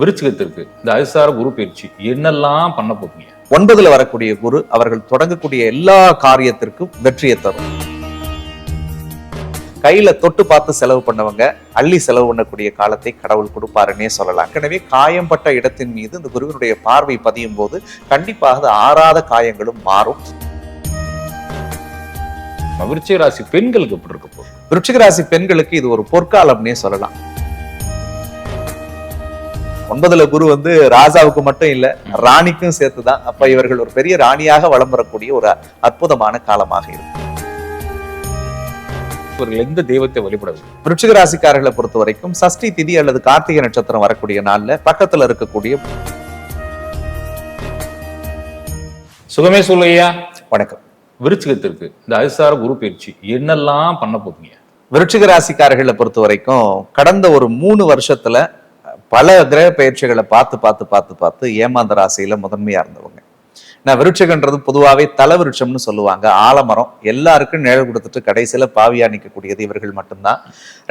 விருச்சிகத்திற்கு இந்த அதிசார குரு பயிற்சி என்னெல்லாம் பண்ண போறீங்க? ஒன்பதுல வரக்கூடிய குரு அவர்கள் தொடங்கக்கூடிய எல்லா காரியத்திற்கும் வெற்றியை தரும். கையில தொட்டு பார்த்து செலவு பண்ணவங்க அள்ளி செலவு பண்ணக்கூடிய காலத்தை கடவுள் கொடுப்பாருன்னே சொல்லலாம். எனவே காயம்பட்ட இடத்தின் மீது இந்த குருவினுடைய பார்வை பதியும் போது கண்டிப்பாக ஆறாத காயங்களும் மாறும். விருச்சிக ராசி பெண்களுக்கு எப்படி இருக்க? போகுது விருச்சிக ராசி பெண்களுக்கு இது ஒரு பொற்காலம்னே சொல்லலாம். ஒன்பதுல குரு வந்து ராஜாவுக்கு மட்டும் இல்ல ராணிக்கும் சேர்த்துதான். அப்ப இவர்கள் ஒரு பெரிய ராணியாக வலம் வரக்கூடிய ஒரு அற்புதமான காலமாக இருக்கும் இவர்கள் எந்த தெய்வத்தை வழிபட வேண்டும் விருச்சிக ராசிக்காரர்களை பொறுத்த வரைக்கும் சஷ்டி திதி அல்லது கார்த்திகை நட்சத்திரம் வரக்கூடிய நாள்ல பக்கத்துல இருக்கக்கூடிய சுகமே சொல்லையா வணக்கம். விருச்சிகத்திற்கு இந்த அதிசார குரு பயிற்சி என்னெல்லாம் பண்ண போறீங்க? விருச்சிக ராசிக்காரர்களை பொறுத்த வரைக்கும் கடந்த ஒரு மூணு வருஷத்துல பல கிரக பயிற்சிகளை பார்த்து பார்த்து பார்த்து பார்த்து ஏமாந்த ராசியில முதன்மையா இருந்தவங்க. நான் விருட்சகன்றது பொதுவாகவே தல விருட்சம்னு சொல்லுவாங்க. ஆலமரம் எல்லாருக்கும் நிழல் கொடுத்துட்டு கடைசியில பாவியா நிற்கக்கூடியது இவர்கள் மட்டும்தான்.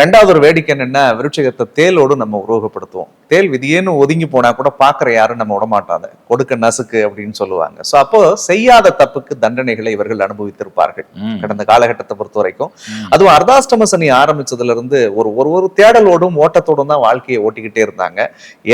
ரெண்டாவது ஒரு வேடிக்கை என்னன்னா விருட்சகத்தை தேலோடு நம்ம உருவகப்படுத்துவோம். தேல் விதியேன்னு ஒதுங்கி போனா கூட பாக்குற யாரும் நம்ம விடமாட்டாங்க. கொடுக்க நசுக்கு அப்படின்னு சொல்லுவாங்க. சோ அப்போ செய்யாத தப்புக்கு தண்டனைகளை இவர்கள் அனுபவித்திருப்பார்கள். கடந்த காலகட்டத்தை பொறுத்த வரைக்கும். அதுவும் அர்த்தாஷ்டம சனி ஆரம்பிச்சதுல இருந்து ஒரு ஒரு ஒரு தேடலோடும் ஓட்டத்தோடும் தான் வாழ்க்கையை ஓட்டிக்கிட்டே இருந்தாங்க.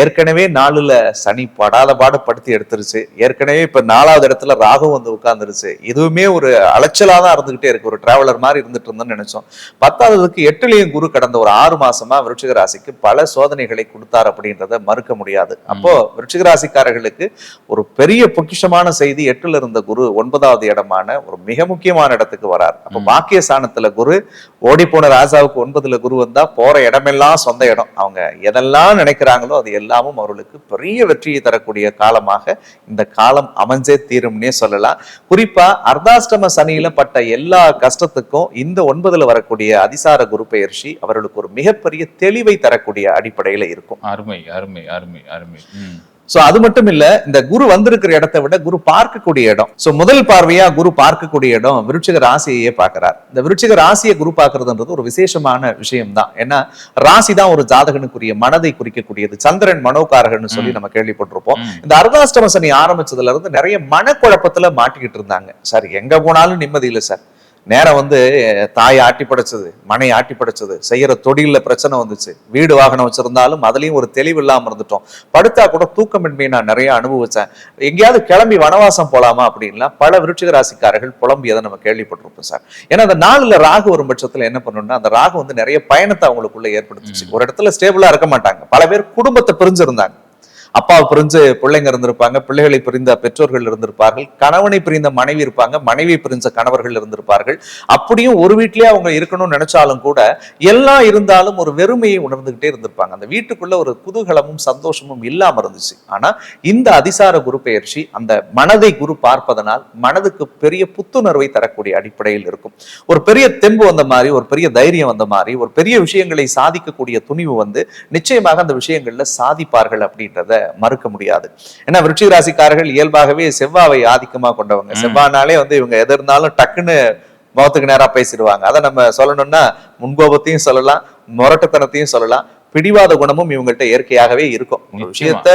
ஏற்கனவே நாலுல சனி படாத பாடு படுத்தி எடுத்துருச்சு. ஏற்கனவே இப்ப நாலாவது இடத்துல ராகு வந்து உட்கார்ந்துருச்சு. இதுவுமே ஒரு அலைச்சலா தான் இருந்துகிட்டே இருக்கு. ஒரு டிராவலர் மாதிரி இருந்துட்டு இருந்தோம்னு நினைச்சோம். பத்தாவதுக்கு எட்டுலயும் குரு கடந்த ஒரு ஆறு மாசமா விருச்சிக ராசிக்கு பல சோதனைகளை கொடுத்தார் அப்படின்றத மறுக்க முடியாது. அப்போ விருச்சிக ராசிக்காரர்களுக்கு ஒரு பெரிய பொக்கிஷமான செய்தி எட்டுல இருந்த குரு ஒன்பதாவது இடமான ஒரு மிக முக்கியமான இடத்துக்கு வரார். அப்ப. பாக்கிய ஸ்தானத்துல குரு ஓடி போன ராஜாவுக்கு ஒன்பதுல குரு வந்தா போற இடமெல்லாம் சொந்த இடம். அவங்க எதெல்லாம் நினைக்கிறாங்களோ அது எல்லாமும் அவர்களுக்கு பெரிய வெற்றியை தரக்கூடிய காலமாக இந்த காலம் அமைஞ்சே தீரும்னே சொல்லலாம். குறிப்பா அர்த்தாஷ்டம சனியில பட்ட எல்லா கஷ்டத்துக்கும் இந்த ஒன்பதுல வரக்கூடிய அதிசார குரு பெயர்ச்சி அவர்களுக்கு ஒரு மிகப்பெரிய தெளிவை தரக்கூடிய அடிப்படையில இருக்கும். அருமை அருமை அருமை அருமை. சோ அது மட்டும் இல்ல இந்த குரு வந்திருக்கிற இடத்தை விட குரு பார்க்கக்கூடிய இடம். சோ முதல் பார்வையா குரு பார்க்கக்கூடிய இடம் விருச்சிக ராசியையே பார்க்கிறார். இந்த விருச்சிக ராசியை குரு பார்க்கறதுன்றது ஒரு விசேஷமான விஷயம் தான் ஏன்னா ராசி தான் ஒரு ஜாதகனுக்குரிய மனதை குறிக்கக்கூடியது. சந்திரன் மனோகாரகன்னு சொல்லி. நம்ம கேள்விப்பட்டிருப்போம். இந்த அர்த்தாஷ்டம சனி ஆரம்பிச்சதுல இருந்து நிறைய மனக்குழப்பத்துல மாட்டிக்கிட்டு இருந்தாங்க. சார் எங்க போனாலும் நிம்மதி இல்லை சார். நேரம் வந்து தாய் ஆட்டி படைச்சது மனை ஆட்டி படைச்சது செய்யற தொழில்ல பிரச்சனை வந்துச்சு. வீடு வாகனம் வச்சிருந்தாலும் அதுலயும் ஒரு தெளிவு இல்லாம இருந்துட்டோம். படுத்தா கூட தூக்கமின்மையை நான் நிறைய அனுபவிச்சேன். எங்கேயாவது கிளம்பி வனவாசம் போலாமா அப்படின்லாம் பல விருச்சிக ராசிக்காரர்கள் புலம்பியதை நம்ம கேள்விப்பட்டிருப்போம் சார். ஏன்னா அந்த நாளுல ராகு வரும் பட்சத்துல என்ன பண்ணணும்னா அந்த ராகு வந்து நிறைய பயணத்தை அவங்களுக்குள்ள ஏற்படுத்துச்சு. ஒரு இடத்துல ஸ்டேபிளா இருக்க மாட்டாங்க. பல பேர் குடும்பத்தை பிரிஞ்சிருந்தாங்க. அப்பாவை பிரிஞ்சு பிள்ளைங்க இருந்திருப்பாங்க பிள்ளைகளை பிரிந்த பெற்றோர்கள் இருந்திருப்பார்கள் கணவனை பிரிந்த மனைவி இருப்பாங்க மனைவி பிரிஞ்ச கணவர்கள் இருந்திருப்பார்கள். அப்படியும் ஒரு வீட்லயே அவங்க இருக்கணும்னு நினைச்சாலும் கூட எல்லாம் இருந்தாலும் ஒரு வெறுமையை உணர்ந்துகிட்டே இருந்திருப்பாங்க. அந்த வீட்டுக்குள்ள ஒரு குதூகலமும் சந்தோஷமும் இல்லாம இருந்துச்சு. ஆனா இந்த அதிசார குரு பெயர்ச்சி அந்த மனதை குரு பார்ப்பதனால் மனதுக்கு பெரிய புத்துணர்வை தரக்கூடிய அடிப்படையில் இருக்கும். ஒரு பெரிய தெம்பு வந்த மாதிரி ஒரு பெரிய தைரியம் வந்த மாதிரி ஒரு பெரிய விஷயங்களை சாதிக்கக்கூடிய துணிவு வந்து நிச்சயமாக அந்த விஷயங்கள்ல சாதிப்பார்கள் அப்படின்றத மறுக்க முடியாது ஏன்னா விருச்சிக ராசிக்காரர்கள் இயல்பாகவே செவ்வாவை ஆதிக்கமா கொண்டவங்க. செவ்வானாலே வந்து இவங்க எது இருந்தாலும் டக்குன்னு முகத்துக்கு நேரா பேசிடுவாங்க அதை நம்ம சொல்லணும்னா முன்கோபத்தையும் சொல்லலாம் முரட்டுத்தனத்தையும் சொல்லலாம் பிடிவாத குணமும் இவங்கள்ட்ட இயற்கையாகவே இருக்கும். விஷயத்த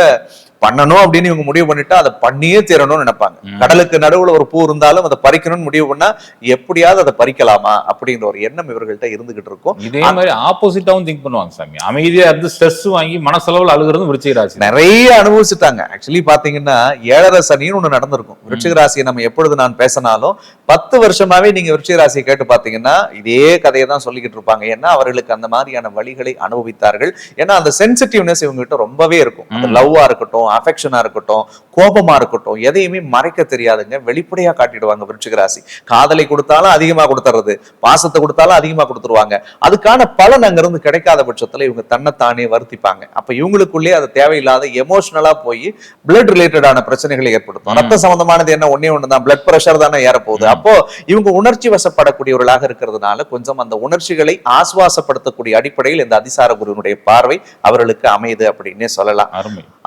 பண்ணணும் அப்படின்னு இவங்க முடிவு பண்ணிட்டா அதை பண்ணியே தீரணும்னு நினைப்பாங்க. கடலுக்கு நடுவுல ஒரு பூ இருந்தாலும் அதை பறிக்கணும்னு முடிவு பண்ணா எப்படியாவது அதை பறிக்கலாமா அப்படிங்கிற ஒரு எண்ணம் இவர்கள்ட்ட இருந்துகிட்டு இருக்கும். இதே மாதிரி ஆப்போசிட்டாவும் திங்க் பண்ணுவாங்க சாமி. அமைதியா இருந்து ஸ்ட்ரெஸ் வாங்கி மனசளவில் அழுகிறது விருச்சிக ராசி. நிறைய அனுபவிச்சுட்டாங்க. ஆக்சுவலி பாத்தீங்கன்னா ஏழரை சனின்னு ஒண்ணு நடந்திருக்கும். விருச்சிக ராசியை நம்ம எப்பொழுது நான் பேசினாலும் பத்து வருஷமாவே நீங்க விருச்சிக ராசியை கேட்டு பாத்தீங்கன்னா இதே கதையை தான் சொல்லிக்கிட்டு இருப்பாங்க. ஏன்னா அவர்களுக்கு அந்த மாதிரியான வழிகளை அனுபவித்தார்கள். ஏன்னா அந்த சென்சிட்டிவ்னஸ் இவங்க கிட்ட ரொம்பவே இருக்கும். லவ்வா இருக்கட்டும் அஃபெக்ஷனா இருக்கட்டும் கோபமா இருக்கட்டும் எதையுமே மறைக்க தெரியாதுங்க. வெளிப்படையா காட்டிடுவாங்க விருச்சிக ராசி. காதலை கொடுத்தாலும் அதிகமா கொடுத்துறது பாசத்தை கொடுத்தாலும் அதிகமா கொடுத்துருவாங்க. அதுக்கான பலன் அங்கிருந்து கிடைக்காத பட்சத்துல இவங்க தன்னைத்தானே வருத்திப்பாங்க. அப்ப இவங்களுக்குள்ளே அது தேவையில்லாத எமோஷனலா போய் பிளட் ரிலேட்டடான பிரச்சனைகளை ஏற்படுத்தும். ரத்த சம்பந்தமானது என்ன? ஒண்ணே ஒண்ணுதான். பிளட் பிரஷர் தானே ஏறப்போகுது. அப்போ இவங்க உணர்ச்சி வசப்படக்கூடியவர்களாக இருக்கிறதுனால கொஞ்சம் அந்த உணர்ச்சிகளை ஆசுவாசப்படுத்தக்கூடிய அடிப்படையில் இந்த அதிசார குருவினுடைய பார்வை அவர்களுக்கு அமையுது அப்படின்னே சொல்லலாம்.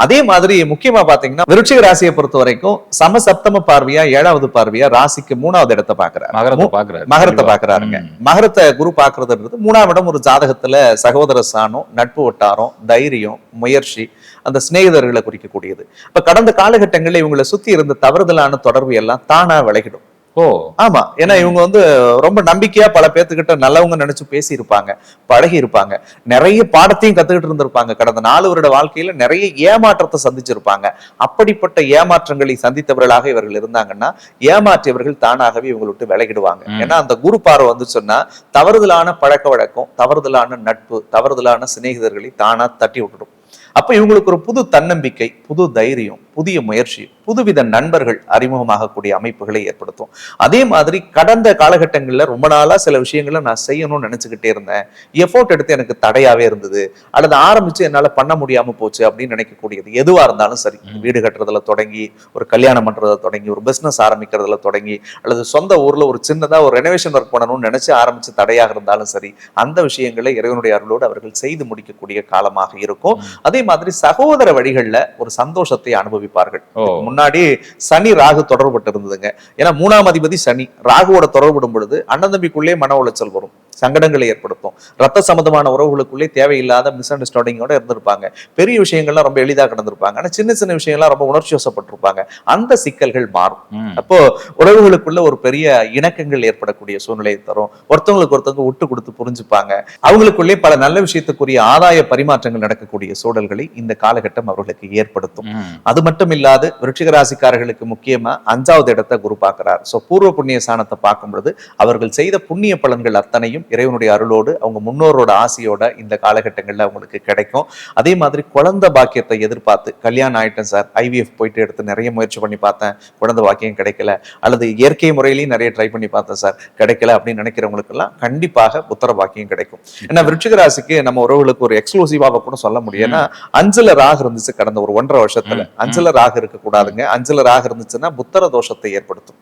அதே மாதிரி முக்கியமா பாத்தீங்கன்னா விருட்சிக ராசியை பொறுத்த வரைக்கும் சமசப்தம பார்வையா ஏழாவது பார்வையா ராசிக்கு மூணாவது இடத்தை பாக்குறாரு. மகரத்தை பாக்குறாரு. மகரத்தை பாக்குறாருங்க. மகரத்தை குரு பாக்குறதுன்றது மூணாம் இடம் ஒரு ஜாதகத்துல சகோதர சாணம் நட்பு வட்டாரம் தைரியம் முயற்சி அந்த சிநேகிதர்களை குறிக்கக்கூடியது. இப்ப கடந்த காலகட்டங்களில் இவங்களை சுத்தி இருந்த தவறுதலான தொடர்பு எல்லாம் தானா விலகிடும். ஓ. ஆமா. ஏன்னா இவங்க வந்து ரொம்ப நம்பிக்கையா பல பேர்த்துக்கிட்ட நல்லவங்க நினைச்சு பேசி இருப்பாங்க பழகி இருப்பாங்க நிறைய பாடத்தையும் கத்துக்கிட்டு இருந்திருப்பாங்க. கடந்த நாலு வருட வாழ்க்கையில நிறைய ஏமாற்றத்தை சந்திச்சிருப்பாங்க. அப்படிப்பட்ட ஏமாற்றங்களை சந்தித்தவர்களாக இவர்கள் இருந்தாங்கன்னா ஏமாற்றியவர்கள் தானாகவே இவங்களை விட்டு விலகிடுவாங்க. ஏன்னா அந்த குரு பார்வை வந்து சொன்னா தவறுதலான பழக்க வழக்கம் தவறுதலான நட்பு தவறுதலான சிநேகிதர்களை தானா தட்டி விட்டுடும். அப்ப இவங்களுக்கு ஒரு புது தன்னம்பிக்கை புது தைரியம் புதிய முயற்சி புதுவித நண்பர்கள் அறிமுகமாகக்கூடிய அமைப்புகளை ஏற்படுத்தும். அதே மாதிரி கடந்த காலகட்டங்கள்ல ரொம்ப நாளா சில விஷயங்களை நான் செய்யணும்னு நினைச்சுக்கிட்டே இருந்தேன். எஃபோர்ட் எடுத்து எனக்கு தடையாவே இருந்தது. அல்லது ஆரம்பிச்சு என்னால பண்ண முடியாம போச்சு அப்படின்னு நினைக்கக்கூடியது. எதுவா இருந்தாலும் சரி. வீடு கட்டுறதுல தொடங்கி ஒரு கல்யாணம் பண்றதுல தொடங்கி ஒரு பிசினஸ் ஆரம்பிக்கிறதுல தொடங்கி அல்லது சொந்த ஊர்ல ஒரு சின்னதா ஒரு ரெனோவேஷன் ஒர்க் பண்ணணும்னு நினைச்சு ஆரம்பிச்சு தடையாக இருந்தாலும் சரி அந்த விஷயங்களை இறைவனுடைய அருளோடு அவர்கள் செய்து முடிக்கக்கூடிய காலமாக இருக்கும். அதே மாதிரி சகோதர வழிகள்ல ஒரு சந்தோஷத்தை அனுபவிப்பார்கள். முன்னாடி சனி ராகு தொடர்பட்டு இருந்ததுங்க ஏன்னா மூணாம் அதிபதி சனி. ராகுவோட தொடர்புடும் பொழுது அண்ணன் தம்பிக்குள்ளே மன உளைச்சல் வரும். சங்கடங்களை ஏற்படுத்தும். ரத்த சம்பந்தமான உறவுகளுக்குள்ளே தேவையில்லாத மிஸ் அண்டர்ஸ்டாண்டிங்கோட இருந்திருப்பாங்க. பெரிய விஷயங்கள்லாம் ரொம்ப எளிதாக கடந்திருப்பாங்க. ஆனா சின்ன சின்ன விஷயங்கள்லாம் ரொம்ப உணர்ச்சி வசப்பட்டிருப்பாங்க. அந்த சிக்கல்கள் மாறும். அப்போ உறவுகளுக்குள்ள ஒரு பெரிய இணக்கங்கள் ஏற்படக்கூடிய சூழ்நிலையை தரும். ஒருத்தவங்களுக்கு ஒருத்தவங்க விட்டு கொடுத்து புரிஞ்சுப்பாங்க. அவங்களுக்குள்ளே பல நல்ல விஷயத்துக்குரிய ஆதாய பரிமாற்றங்கள் நடக்கக்கூடிய சூழல்களை இந்த காலகட்டம் அவர்களுக்கு ஏற்படுத்தும். அது மட்டும் இல்லாது விருச்சிக ராசிக்காரர்களுக்கு முக்கியமா அஞ்சாவது இடத்தை குரு பார்க்கிறார். சோ பூர்வ புண்ணிய ஸ்தானத்தை பார்க்கும் பொழுது அவர்கள் செய்த புண்ணிய பலன்கள் அத்தனையும் இறைவனுடைய அருளோடு அவங்க முன்னோரோட ஆசையோட இந்த காலகட்டங்கள்ல அவங்களுக்கு கிடைக்கும். அதே மாதிரி குழந்தை பாக்கியத்தை எதிர்பார்த்து கல்யாணம் ஆயிட்டேன் சார் ஐவிஎஃப் போயிட்டு எடுத்து நிறைய முயற்சி பண்ணி பார்த்தேன் குழந்தை பாக்கியம் கிடைக்கல. அல்லது இயற்கை முறையிலையும் நிறைய ட்ரை பண்ணி பார்த்தேன் சார் கிடைக்கல அப்படின்னு நினைக்கிறவங்களுக்கு எல்லாம் கண்டிப்பாக புத்திர பாக்கியம் கிடைக்கும். ஏன்னா விருச்சிக ராசிக்கு நம்ம உறவுகளுக்கு ஒரு எக்ஸ்க்ளூசிவாக கூட சொல்ல முடியும். ஏன்னா அஞ்சுல ராகு இருந்துச்சு கடந்த ஒரு ஒன்றரை வருஷத்துல. அஞ்சுல ராகு இருக்க கூடாதுங்க அஞ்சுல ராகு இருந்துச்சுன்னா புத்தர தோஷத்தை ஏற்படுத்தும்.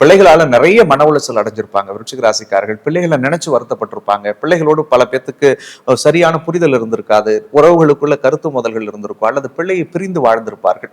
பிள்ளைகளால நிறைய மன உளைச்சல் அடைஞ்சிருப்பாங்க. விருச்சிக ராசிக்காரர்கள் பிள்ளைகளை நினைச்சு வருத்தப்பட்டிருப்பாங்க. பிள்ளைகளோடு பல பேத்துக்கு சரியான புரிதல் இருந்திருக்காது. உறவுகளுக்குள்ள கருத்து முதல்கள் இருந்திருக்கும். அல்லது பிள்ளையை பிரிந்து வாழ்ந்திருப்பார்கள்.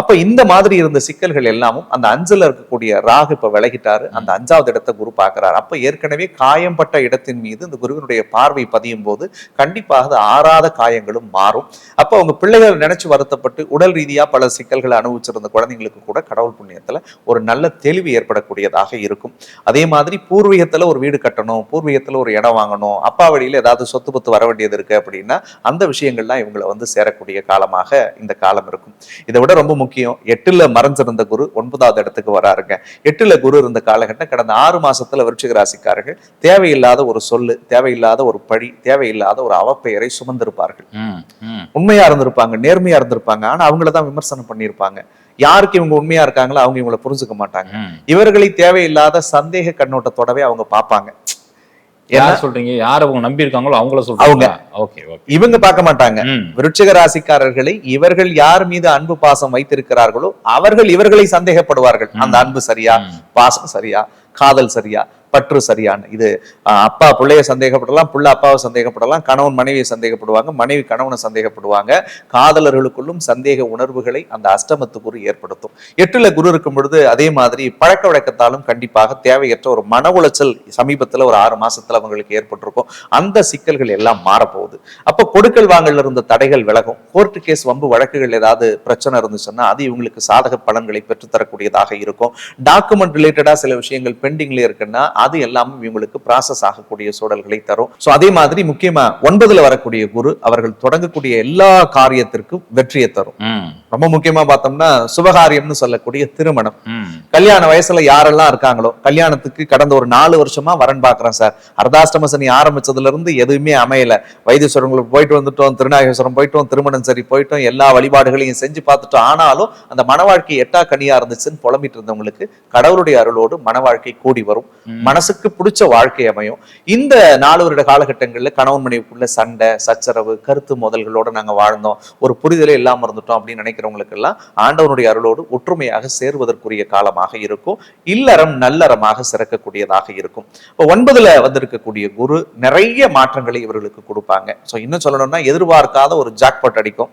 அப்ப இந்த மாதிரி இருந்த சிக்கல்கள் எல்லாமும் அந்த அஞ்சல இருக்கக்கூடிய ராகு இப்ப விலகிட்டாரு. அந்த அஞ்சாவது இடத்தை குரு பார்க்கிறார். அப்ப ஏற்கனவே காயம்பட்ட இடத்தின் மீது இந்த குருவினுடைய பார்வை பதியும் போது கண்டிப்பாக அது ஆறாத காயங்களும் மாறும். அப்ப அவங்க பிள்ளைகள் நினைச்சு வருத்தப்பட்டு உடல் ரீதியா பல சிக்கல்களை அனுபவிச்சிருந்த குழந்தைங்களுக்கு கூட கடவுள் புண்ணியத்துல ஒரு நல்ல தெளிவு ஏற்படக்கூடியதாக இருக்கும். அதே மாதிரி பூர்வீகத்துல ஒரு வீடு கட்டணும் பூர்வீகத்துல ஒரு இடம் வாங்கணும் அப்பா வழியில ஏதாவது சொத்து பத்து வர வேண்டியது இருக்கு அப்படின்னா அந்த விஷயங்கள்லாம் இவங்களை வந்து சேரக்கூடிய காலமாக இந்த காலம் இருக்கும். இதை விட ரொம்ப முக்கியம். எட்டுல மறைஞ்சிருந்த குரு ஒன்பதாவது இடத்துக்கு வராருங்க. எட்டுல குரு இருந்த காலகட்டம் கடந்த ஆறு மாசத்துல விருச்சிக ராசிக்காரர்கள் தேவையில்லாத ஒரு சொல்லு தேவையில்லாத ஒரு பழி தேவையில்லாத ஒரு அவப்பெயரை சுமந்திருப்பார்கள். உண்மையா இருந்திருப்பாங்க நேர்மையா இருந்திருப்பாங்க. ஆனா அவங்கள தான் விமர்சனம் பண்ணியிருப்பாங்க. யாருக்கு இவங்க உண்மையா இருக்காங்களோ அவங்க இவங்களை புரிஞ்சுக்க மாட்டாங்க. இவர்களை தேவையில்லாத சந்தேக கண்ணோட்டத்தோடவே அவங்க பார்ப்பாங்க. யார் சொல்றீங்க? யார் அவங்க நம்பி இருக்காங்களோ அவங்கள அவங்க. சொல்றாங்க ஓகே ஓகே. இவங்க பார்க்க மாட்டாங்க. விருட்சிக ராசிக்காரர்களை இவர்கள் யார் மீது அன்பு பாசம் வைத்திருக்கிறார்களோ அவர்கள் இவர்களை சந்தேகப்படுவார்கள். அந்த அன்பு சரியா. பாசம் சரியா? காதல் சரியா? பற்று சரியான. இது அப்பா பிள்ளைய சந்தேகப்படலாம் பிள்ளை அப்பாவை சந்தேகப்படலாம் கணவன் மனைவியை சந்தேகப்படுவாங்க மனைவி கணவனை சந்தேகப்படுவாங்க. காதலர்களுக்குள்ளும் சந்தேக உணர்வுகளை அந்த அஷ்டமத்துக்குரு ஏற்படுத்தும். எட்டுல குரு இருக்கும் பொழுது அதே மாதிரி பழக்க வழக்கத்தாலும் கண்டிப்பாக தேவையற்ற ஒரு மன உளைச்சல் சமீபத்தில் ஒரு ஆறு மாசத்துல அவங்களுக்கு ஏற்பட்டிருக்கும். அந்த சிக்கல்கள் எல்லாம் மாறப்போகுது. அப்ப கொடுக்கல் வாங்கல இருந்த தடைகள் விலகும். கோர்ட்டு கேஸ் வம்பு வழக்குகள் ஏதாவது பிரச்சனை இருந்துச்சுன்னா அது இவங்களுக்கு சாதக பலன்களை பெற்றுத்தரக்கூடியதாக இருக்கும். டாக்குமெண்ட் ரிலேட்டடா சில விஷயங்கள் பெண்டிங்ல இருக்குன்னா அது எல்லாமே இவங்களுக்கு ப்ராசஸ் ஆகக்கூடிய சூழல்களை தரும். சோ அதே மாதிரி முக்கியமா ஒன்பதுல வரக்கூடிய குரு அவர்கள் தொடங்கக்கூடிய எல்லா காரியத்திற்கும் வெற்றியை தரும். ரொம்ப முக்கியமா பார்த்தோம்னா சுபகாரியம்னு சொல்லக்கூடிய திருமணம். கல்யாண வயசுல யாரெல்லாம் இருக்காங்களோ கல்யாணத்துக்கு கடந்த ஒரு நாலு வருஷமா வரன் பாக்குறேன் சார். அர்த்தாஷ்டம சனி ஆரம்பிச்சதுல இருந்து எதுவுமே அமையல. வைத்தீஸ்வரங்களுக்கு போயிட்டு வந்துட்டோம் திருநாகேஸ்வரம் போயிட்டோம் திருமணம் சரி போயிட்டோம் எல்லா வழிபாடுகளையும் செஞ்சு பார்த்துட்டோம். ஆனாலும் அந்த மன வாழ்க்கை எட்டா கனியா இருந்துச்சுன்னு புலம்பிட்டு இருந்தவங்களுக்கு கடவுளுடைய அருளோடு மன வாழ்க்கை கூடி வரும். மனசுக்கு பிடிச்ச வாழ்க்கை அமையும். இந்த நாலு வருட காலகட்டங்கள்ல கணவன் மனைவிக்குள்ள சண்டை சச்சரவு கருத்து மோதல்களோட நாங்க வாழ்ந்தோம். ஒரு புரிதலே இல்லாம இருந்துட்டோம் அப்படின்னு நினைக்கிறவங்க நினைக்கிறவங்களுக்கு எல்லாம் ஆண்டவனுடைய அருளோடு ஒற்றுமையாக சேருவதற்குரிய காலமாக இருக்கும். இல்லறம் நல்லறமாக சிறக்கக்கூடியதாக இருக்கும். இப்போ ஒன்பதுல வந்திருக்கக்கூடிய குரு நிறைய மாற்றங்களை இவர்களுக்கு கொடுப்பாங்க. ஸோ இன்னும் சொல்லணும்னா எதிர்பார்க்காத ஒரு ஜாக்பாட் அடிக்கும்.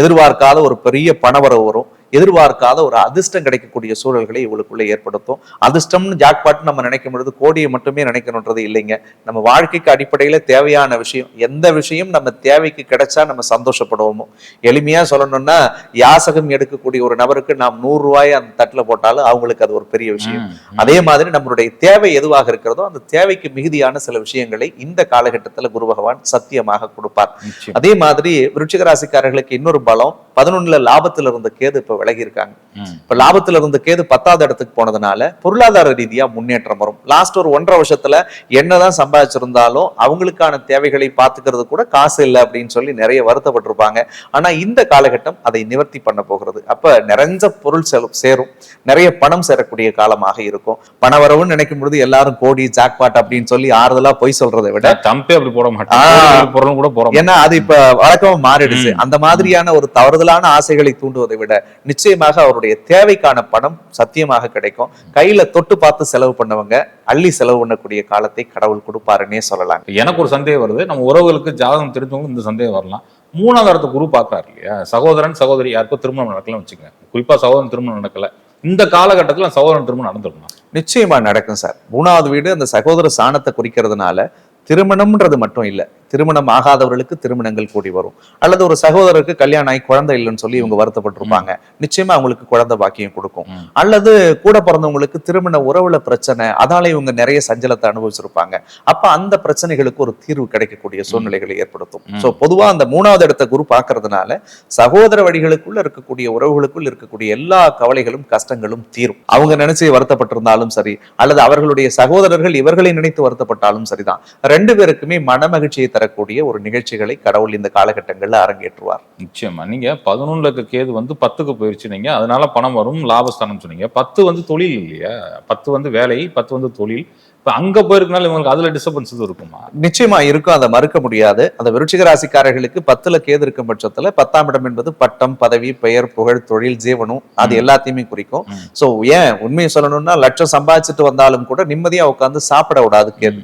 எதிர்பார்க்காத ஒரு பெரிய பணவரவு வரும். எதிர்பார்க்காத ஒரு அதிர்ஷ்டம் கிடைக்கக்கூடிய சூழல்களை இவளுக்குள்ள ஏற்படுத்தும். அதிர்ஷ்டம்னு ஜாக்பாட் நம்ம நினைக்கும் பொழுது கோடியை மட்டுமே நினைக்கணுன்றது இல்லைங்க. நம்ம வாழ்க்கைக்கு அடிப்படையில தேவையான விஷயம் எந்த விஷயம் நம்ம தேவைக்கு கிடைச்சா நம்ம சந்தோஷப்படுவோமோ. எளிமையா சொல்லணும்னா யாசகம் எடுக்கக்கூடிய ஒரு நபருக்கு நாம் நூறு ரூபாய் அந்த தட்டுல போட்டாலும் அவங்களுக்கு அது ஒரு பெரிய விஷயம். அதே மாதிரி நம்மளுடைய தேவை எதுவாக இருக்கிறதோ அந்த தேவைக்கு மிகுதியான சில விஷயங்களை இந்த காலகட்டத்துல குரு பகவான் சத்தியமாக கொடுப்பார். அதே மாதிரி விருச்சிக ராசிக்காரர்களுக்கு இன்னொரு பலம் பதினொன்னுல லாபத்துல இருந்த கேது இப்ப விலகி இருக்காங்க. இப்ப லாபத்துல இருந்த கேது பத்தாவது இடத்துக்கு போனதுனால பொருளாதார ரீதியா முன்னேற்றம் வரும். லாஸ்ட் ஒரு ஒன்றரை வருஷத்துல என்னதான் சம்பாதிச்சிருந்தாலும் அவங்களுக்கான தேவைகளை பாத்துக்கிறது கூட காசு இல்லை அப்படின்னு சொல்லி நிறைய வருத்தப்பட்டிருப்பாங்க. ஆனா இந்த காலகட்டம் அதை நிவர்த்தி பண்ண போகிறது. அப்ப நிறைஞ்ச பொருள் சேரும். நிறைய பணம் சேரக்கூடிய காலமாக இருக்கும். பணவரவுன்னு நினைக்கும் பொழுது எல்லாரும் கோடி ஜாக்பாட் அப்படின்னு சொல்லி ஆறுதலா பொய் சொல்றதை விட தம்பே அப்படி போட. மாட்டேன். பொருளும் கூட மாட்டேன். ஏன்னா அது இப்ப வழக்கமா மாறிடுச்சு. அந்த மாதிரியான ஒரு தவறுதலான ஆசைகளை தூண்டுவதை விட நிச்சயமாக அவருடைய தேவைக்கான பணம் சத்தியமாக கிடைக்கும். கையில தொட்டு பார்த்து செலவு பண்ணவங்க அள்ளி செலவு பண்ணக்கூடிய காலத்தை கடவுள் கொடுப்பாருன்னே சொல்லலாம். எனக்கு ஒரு சந்தேகம் வருது. நம்ம உறவுகளுக்கு ஜாதகம் தெரிஞ்சவங்க இந்த சந்தேகம் வரலாம். மூணாவது இடத்த குரு பார்க்கறாரு இல்லையா? சகோதரன் சகோதரி யாருக்கோ திருமணம் நடக்கலன்னு வச்சுக்கங்க. குறிப்பா சகோதரன் திருமணம் நடக்கல. இந்த காலகட்டத்துல சகோதரன் திருமணம் நடந்துருமா நிச்சயமா நடக்கும் சார். மூணாவது வீடு அந்த சகோதர சாணத்தை குறிக்கிறதுனால திருமணம்ன்றது மட்டும் இல்ல. திருமணம் ஆகாதவர்களுக்கு திருமணங்கள் கூடி வரும். அல்லது ஒரு சகோதரருக்கு கல்யாணம் ஆகி குழந்தை இல்லைன்னு சொல்லி இவங்க வருத்தப்பட்டிருப்பாங்க. நிச்சயமா அவங்களுக்கு குழந்தை பாக்கியம் கொடுக்கும். அல்லது கூட பிறந்தவங்களுக்கு திருமண உறவுல பிரச்சனை அதால இவங்க நிறைய சஞ்சலத்தை அனுபவிச்சிருப்பாங்க. அப்ப அந்த பிரச்சனைகளுக்கு ஒரு தீர்வு கிடைக்கக்கூடிய சூழ்நிலைகளை ஏற்படுத்தும். சோ பொதுவா அந்த மூணாவது இடத்த குரு பார்க்கறதுனால சகோதர வழிகளுக்குள்ள இருக்கக்கூடிய உறவுகளுக்குள் இருக்கக்கூடிய எல்லா கவலைகளும் கஷ்டங்களும் தீரும். அவங்க நினைச்சு வருத்தப்பட்டிருந்தாலும் சரி அல்லது அவர்களுடைய சகோதரர்கள் இவர்களை நினைத்து வருத்தப்பட்டாலும் சரிதான். ரெண்டு பேருக்குமே மனமகிழ்ச்சியை தரக்கூடிய ஒரு நிகழ்ச்சிகளை கடவுள் இந்த காலகட்டங்கள்ல அரங்கேற்றுவார். நிச்சயமா. நீங்க பதினொன்னுல இருக்க கேது வந்து பத்துக்கு போயிருச்சு நீங்க அதனால பணம் வரும் லாபஸ்தானம் சொன்னீங்க. பத்து வந்து தொழில் இல்லையா? பத்து வந்து வேலை பத்து வந்து தொழில். இப்ப அங்க போயிருக்கனால இவங்களுக்கு அதுல டிஸ்டர்பன்ஸ் எதுவும் இருக்குமா? நிச்சயமா இருக்கும். அதை மறுக்க முடியாது. அந்த விருச்சிக ராசிக்காரர்களுக்கு பத்துல கேது இருக்கும் பட்சத்துல பத்தாம் இடம் என்பது பட்டம் பதவி பெயர் புகழ் தொழில் ஜீவனம் அது. எல்லாத்தையுமே குறிக்கும். சோ ஏன் உண்மையை சொல்லணும்னா லட்சம் சம்பாதிச்சுட்டு வந்தாலும் கூட நிம்மதியா உட்கார்ந்து சாப்பிட விடாது கேது.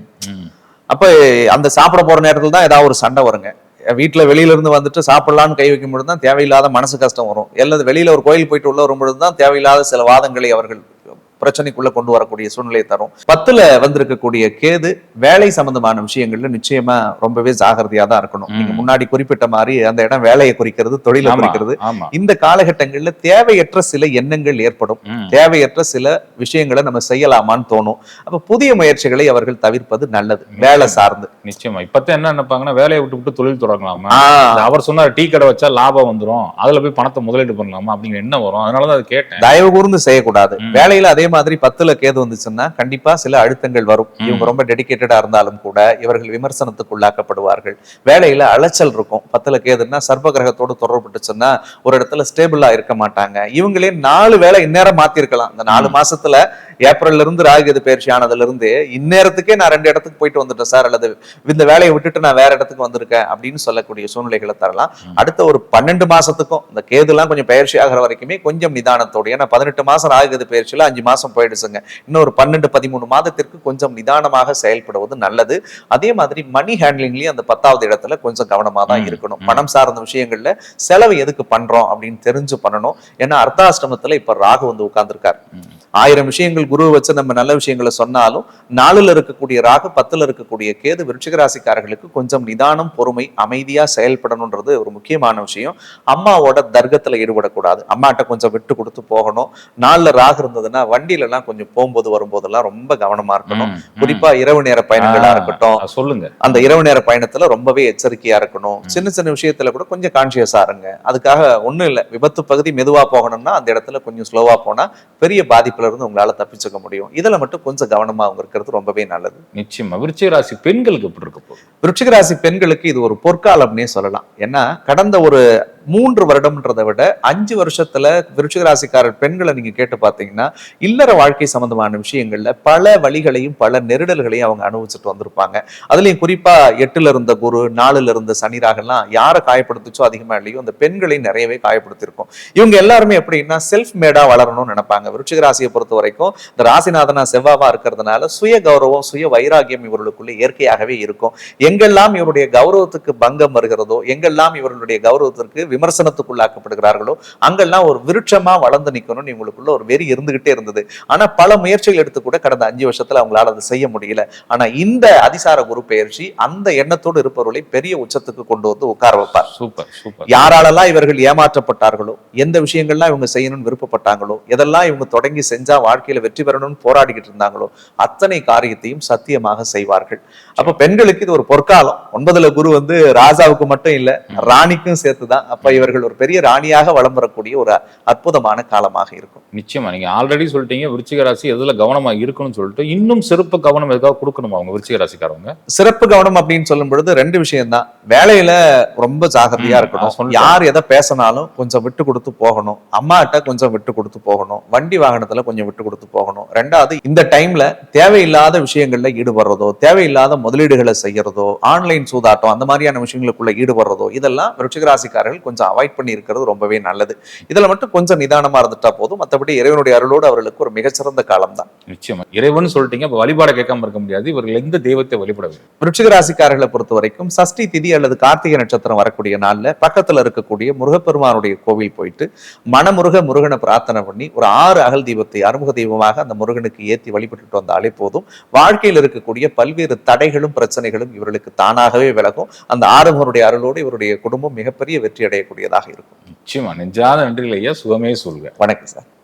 அப்போ அந்த சாப்பிட போகிற நேரத்தில் தான் ஏதாவது ஒரு சண்டை வருங்க. வீட்டில் வெளியிலேருந்து வந்துட்டு சாப்பிட்லான்னு கை வைக்கும் பொழுது தான் தேவையில்லாத மனசு கஷ்டம் வரும். எல்லா வெளியில் ஒரு கோயில் போயிட்டு உள்ள வரும்பொழுது தான் தேவையில்லாத சில வாதங்களை அவர்கள் பிரச்சனைக்குள்ள கொண்டு வரக்கூடிய சூழ்நிலையை தரும். பத்துல வந்திருக்கக்கூடிய கேது வேலை சம்பந்தமான விஷயங்கள்ல நிச்சயமா ரொம்பவே ஜாகிரதையா தான் இருக்கணும். நீங்க முன்னாடி குறிப்பிட்ட மாதிரி அந்த இடம் வேலையை குறிக்கிறது தொழிலை குறிக்கிறது. இந்த காலகட்டங்கள்ல தேவையற்ற சில எண்ணங்கள் ஏற்படும். தேவையற்ற சில விஷயங்களை நம்ம செய்யலாமான்னு தோணும். அப்ப புதிய முயற்சிகளை அவர்கள் தவிர்ப்பது நல்லது வேலை சார்ந்து. நிச்சயமா. இப்பத்தான் என்ன நினைப்பாங்கன்னா வேலையை விட்டு விட்டு தொழில் தொடங்கலாமா? அவர் சொன்னார் டீ கடை வச்சா லாபம் வந்துரும். அதுல போய் பணத்தை முதலீடு பண்ணலாமா? அப்படிங்கிற என்ன வரும். அதனாலதான் அது கேட்டேன். தயவு கூர்ந்து செய்யக்கூடாது. வேலையில அதே மாதிரி பத்துல கேது வந்துச்சுன்னா கண்டிப்பா சில அழுத்தங்கள் வரும். இவங்க ரொம்ப டெடிகேட்டடா இருந்தாலும் கூட இவர்கள் விமர்சனத்துக்கு உள்ளாக்கப்படுவார்கள். வேலையில அலைச்சல் இருக்கும். பத்துல கேதுன்னா சர்ப்ப கிரகத்தோடு தொடர்பட்டுச்சுன்னா ஒரு இடத்துல ஸ்டேபிளா இருக்க மாட்டாங்க. இவங்களே நாலு வேலை இந்நேரம் மாத்திருக்கலாம். இந்த நாலு. மாசத்துல ஏப்ரல்ல இருந்து ராகுகேது பயிற்சி ஆனதுல இருந்து இந்நேரத்துக்கே நான் ரெண்டு இடத்துக்கு போயிட்டு வந்துட்டேன் சார் அல்லது இந்த வேலையை விட்டுட்டு நான் வேற இடத்துக்கு வந்திருக்கேன் அப்படின்னு சொல்லக்கூடிய சூழ்நிலைகளை தரலாம். அடுத்த ஒரு பன்னெண்டு மாசத்துக்கும் இந்த கேதுலாம் கொஞ்சம் பயிற்சி ஆகிற வரைக்குமே கொஞ்சம் நிதானத்தோடு. ஏன்னா பதினெட்டு மாசம் ஆகுது பயிற்சியில அஞ்சு மாசம் போயிடுச்சுங்க. இன்னும் ஒரு பன்னெண்டு பதிமூணு மாதத்திற்கு கொஞ்சம் நிதானமாக செயல்படுவது நல்லது. அதே மாதிரி மணி ஹேண்ட்லிங்லயும் அந்த பத்தாவது இடத்துல கொஞ்சம் கவனமா தான் இருக்கணும். பணம் சார்ந்த விஷயங்கள்ல செலவு எதுக்கு பண்றோம் அப்படின்னு தெரிஞ்சு பண்ணணும். ஏன்னா அர்த்தாஷ்டமத்துல இப்ப ராகு வந்து உட்கார்ந்திருக்காரு. ஆயிரம் விஷயங்கள் குருவை வச்சு நம்ம நல்ல விஷயங்களை சொன்னாலும் நாலுல இருக்கக்கூடிய ராகு பத்துல இருக்கக்கூடிய கேது விருச்சிக ராசிக்காரர்களுக்கு கொஞ்சம் நிதானம் பொறுமை அமைதியா செயல்படணுன்றது ஒரு முக்கியமான விஷயம். அம்மாவோட தர்க்கத்துல ஈடுபடக்கூடாது. அம்மாட்ட கொஞ்சம் விட்டு கொடுத்து போகணும். நாலுல ராகு இருந்ததுன்னா வண்டியில எல்லாம் கொஞ்சம் போகும்போது வரும்போதெல்லாம் ரொம்ப கவனமா இருக்கணும். குறிப்பா இரவு நேர பயணங்களா இருக்கட்டும். சொல்லுங்க. அந்த இரவு நேர பயணத்துல ரொம்பவே எச்சரிக்கையா இருக்கணும். சின்ன சின்ன விஷயத்துல கூட கொஞ்சம் கான்சியஸா இருங்க. அதுக்காக ஒண்ணும் இல்ல. விபத்து பகுதி மெதுவா போகணும்னா அந்த இடத்துல கொஞ்சம் ஸ்லோவா போனா பெரிய பாதிப்புல இருந்து உங்களால தப்பிச்சுக்க முடியும். இதுல மட்டும் கொஞ்சம் கவனமா அவங்க இருக்கிறது ரொம்பவே நல்லது. நிச்சயமா. விருச்சிக ராசி பெண்களுக்கு எப்படி இருக்க போகுது? விருச்சிக ராசி பெண்களுக்கு இது ஒரு பொற்காலம்னே சொல்லலாம். ஏன்னா கடந்த ஒரு மூன்று வருடம்ன்றதை விட அஞ்சு வருஷத்துல விருட்சிகராசிக்காரர் பெண்களை நீங்க கேட்டு பார்த்தீங்கன்னா இல்லற வாழ்க்கை சம்பந்தமான விஷயங்கள்ல பல வழிகளையும் பல நெருடல்களையும் அவங்க அனுபவிச்சுட்டு வந்திருப்பாங்க. அதுலயும் குறிப்பா எட்டுல இருந்த குரு நாலுல இருந்த சனிராகெல்லாம் யாரை காயப்படுத்துச்சோ அதிகமா இல்லையோ அந்த பெண்களை நிறையவே காயப்படுத்திருக்கும் இவங்க எல்லாருமே எப்படின்னா செல்ஃப் மேடா வளரணும்னு நினைப்பாங்க. விருட்சிகராசியை பொறுத்த வரைக்கும் இந்த ராசிநாதனா செவ்வாவா இருக்கிறதுனால சுய கௌரவம் சுய வைராகியம் இவர்களுக்குள்ள இயற்கையாகவே இருக்கும். எங்கெல்லாம் இவருடைய கௌரவத்துக்கு பங்கம் வருகிறதோ எங்கெல்லாம் இவர்களுடைய கௌரவத்திற்கு விமர்சனத்துக்குள்ளாக்கப்படுகிறார்களோ அங்கெல்லாம் ஒரு விருட்சமா வளர்ந்து நிக்கணும்னு இவங்களுக்குள்ள ஒரு வெறி இருந்துகிட்டே இருந்தது. ஆனா பல முயற்சிகள் எடுத்து கூட கடந்த அஞ்சு வருஷத்துல அவங்களால அதை செய்ய முடியல. ஆனா இந்த அதிசார குரு பெயர்ச்சி அந்த எண்ணத்தோடு இருப்பவர்களை பெரிய உச்சத்துக்கு கொண்டு வந்து உட்கார வைப்பார். Super super. யாராலெல்லாம் இவர்கள் ஏமாற்றப்பட்டார்களோ எந்த விஷயங்கள்லாம் இவங்க செய்யணும்னு விருப்பப்பட்டாங்களோ எதெல்லாம் இவங்க தொடங்கி செஞ்சா வாழ்க்கையில வெற்றி பெறணும்னு போராடிக்கிட்டு இருந்தாங்களோ அத்தனை காரியத்தையும் சத்தியமாக செய்வார்கள். அப்ப பெண்களுக்கு இது ஒரு பொற்காலம். ஒன்பதுல குரு வந்து ராஜாவுக்கு மட்டும் இல்ல ராணிக்கும் சேர்த்துதான். அப்ப இவர்கள் ஒரு பெரிய ராணியாக வலம் வரக்கூடிய ஒரு அற்புதமான காலமாக இருக்கும். நிச்சயமா. நீங்க ஆல்ரெடி சொல்லிட்டீங்க விருச்சிக ராசி எதுல கவனமா இருக்கணும்னு சொல்லிட்டு இன்னும் சிறப்பு கவனம் எதுக்காக கொடுக்கணுமா அவங்க விருச்சிக ராசிக்காரவங்க? சிறப்பு கவனம் அப்படின்னு சொல்லும் பொழுது ரெண்டு விஷயம் தான் வேலையில ரொம்ப ஜாகிரதையா இருக்கணும். யார் எதை பேசினாலும் கொஞ்சம் விட்டு கொடுத்து போகணும். அம்மாட்ட கொஞ்சம் விட்டு கொடுத்து போகணும். வண்டி வாகனத்துல கொஞ்சம் விட்டு கொடுத்து போகணும். ரெண்டாவது இந்த டைம்ல தேவையில்லாத விஷயங்கள்ல ஈடுபடுறதோ தேவையில்லாத முதலீடுகளை செய்யறதோ ஆன்லைன் சூதாட்டம் அந்த மாதிரியான விஷயங்களுக்குள்ள ஈடுபடுறதோ இதெல்லாம் விருச்சிக ராசிக்காரர்கள் கொஞ்சம் அவாய்ட் பண்ணி இருக்கிறது ரொம்பவே நல்லது. இதுல மட்டும் கொஞ்சம் நிதானமா இருந்துட்டா போதும். மற்றபடி இறைவனுடைய அருளோடு அவர்களுக்கு ஒரு மிகச்சிறந்த காலம் தான் நிச்சயமா. இறைவன் சொல்லிட்டீங்க அப்ப வழிபாட கேட்காம இருக்க முடியாது. இவர்கள் எந்த தெய்வத்தை வழிபட வேண்டும்? ராசிக்காரர்களை பொறுத்த வரைக்கும் சஷ்டி திதி அல்லது கார்த்திகை நட்சத்திரம் வரக்கூடிய நாள்ல பக்கத்துல இருக்கக்கூடிய முருகப்பெருமானுடைய கோவில் போயிட்டு மனமுருக முருகனை பிரார்த்தனை பண்ணி ஒரு ஆறு அகல் தீபத்தை அறுமுக தெய்வமாக அந்த முருகனுக்கு ஏத்தி வழிபட்டுட்டு வந்தாலே போதும். வாழ்க்கையில் இருக்கக்கூடிய பல்வேறு தடைகளும் பிரச்சனைகளும் இவர்களுக்கு தானாகவே விலகும். அந்த ஆறுமுகனுடைய அருளோடு இவருடைய குடும்பம் மிகப்பெரிய வெற்றி அடையக்கூடியதாக இருக்கும். நிச்சயமா. நெஞ்சாத நன்றிகள் ஐயா. சுகமே சொல்க. வணக்கம் சார்.